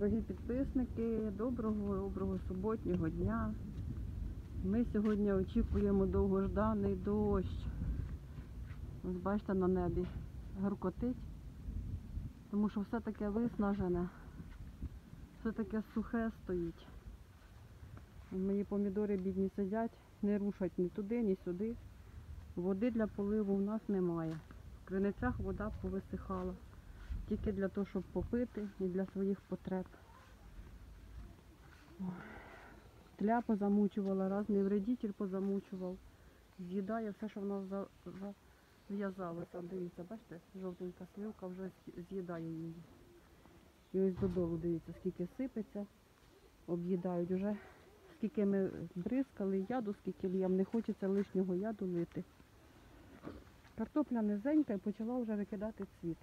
Дорогі підписники, доброго, доброго суботнього дня. Ми сьогодні очікуємо довгожданий дощ. Ось бачите на небі гуркотить, тому що все таке виснажене, все таке сухе стоїть. Мої помідори бідні сидять, не рушать ні туди, ні сюди. Води для поливу в нас немає. В криницях вода повисихала. Тільки для того, щоб попити і для своїх потреб. Тля позамучувала, різний вредитель позамучував. З'їдає все, що в нас за- зав'язалося. Дивіться, бачите, жовтенька сливка вже з'їдає її. І ось додолу дивіться, скільки сипеться, об'їдають уже. Скільки ми бризкали яду, скільки л'ям, не хочеться лишнього яду лити. Картопля низенька і почала вже викидати цвіт.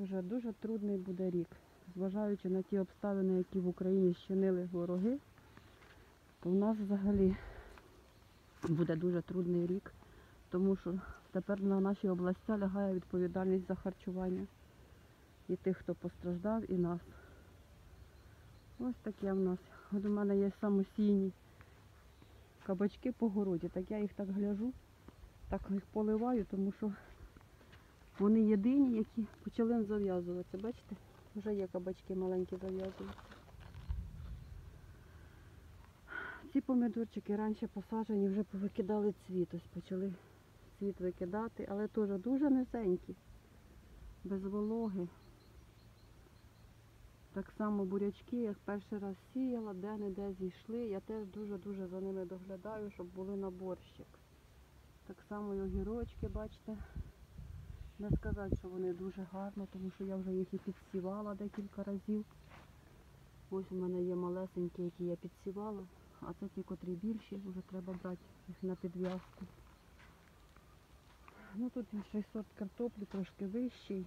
Дуже дуже трудний буде рік. Зважаючи на ті обставини, які в Україні щинили вороги, то в нас взагалі буде дуже трудний рік, тому що тепер на наші областя лягає відповідальність за харчування і тих, хто постраждав, і нас. Ось таке в нас. От у мене є самосійні кабачки по городі, так я їх так гляжу, так їх поливаю, тому що вони єдині, які почали зав'язуватися. Бачите? Вже є кабачки маленькі зав'язуються. Ці помідорчики раніше посаджені, вже повикидали цвіт. Ось почали цвіт викидати, але теж дуже низенькі, без вологи. Так само бурячки, як перший раз сіяла, де-не-де зійшли. Я теж дуже-дуже за ними доглядаю, щоб були на борщик. Так само і огірочки, бачите. Не сказати, що вони дуже гарно, тому що я вже їх і підсівала декілька разів. Ось у мене є малесенькі, які я підсівала, а це ті, котрі більші, вже треба брати їх на підв'язку. Ну тут інший сорт картоплі трошки вищий.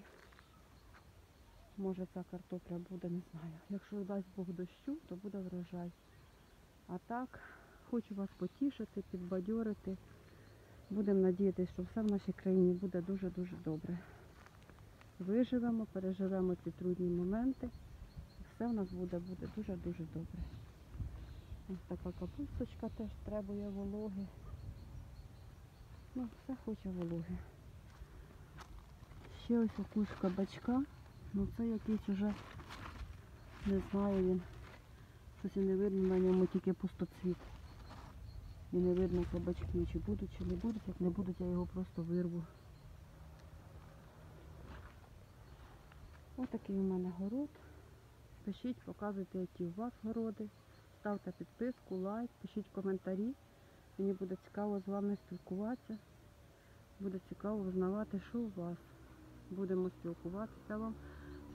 Може ця картопля буде, не знаю. Якщо дасть Бог дощу, то буде врожай. А так, хочу вас потішити, підбадьорити. Будемо надіятися, що все в нашій країні буде дуже-дуже добре. Виживемо, переживемо ці трудні моменти. Все в нас буде, буде дуже-дуже добре. Ось така капусточка теж требує вологи. Ну, все хоче вологи. Ще ось якусь кабачка. Ну це якийсь уже, не знаю він. Щось і не видно на ньому тільки пустоцвіт. І не видно кабачки, чи будуть, чи не будуть. Як не будуть, я його просто вирву. Ось такий у мене город. Пишіть, показуйте, які у вас городи. Ставте підписку, лайк, пишіть коментарі. Мені буде цікаво з вами спілкуватися. Буде цікаво узнавати, що у вас. Будемо спілкуватися вам.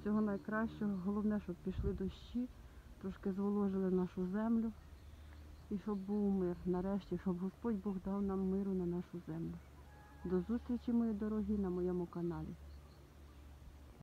Всього найкращого. Головне, щоб пішли дощі, трошки зволожили нашу землю. І щоб був мир. Нарешті, щоб Господь Бог дав нам миру на нашу землю. До зустрічі, мої дорогі, на моєму каналі.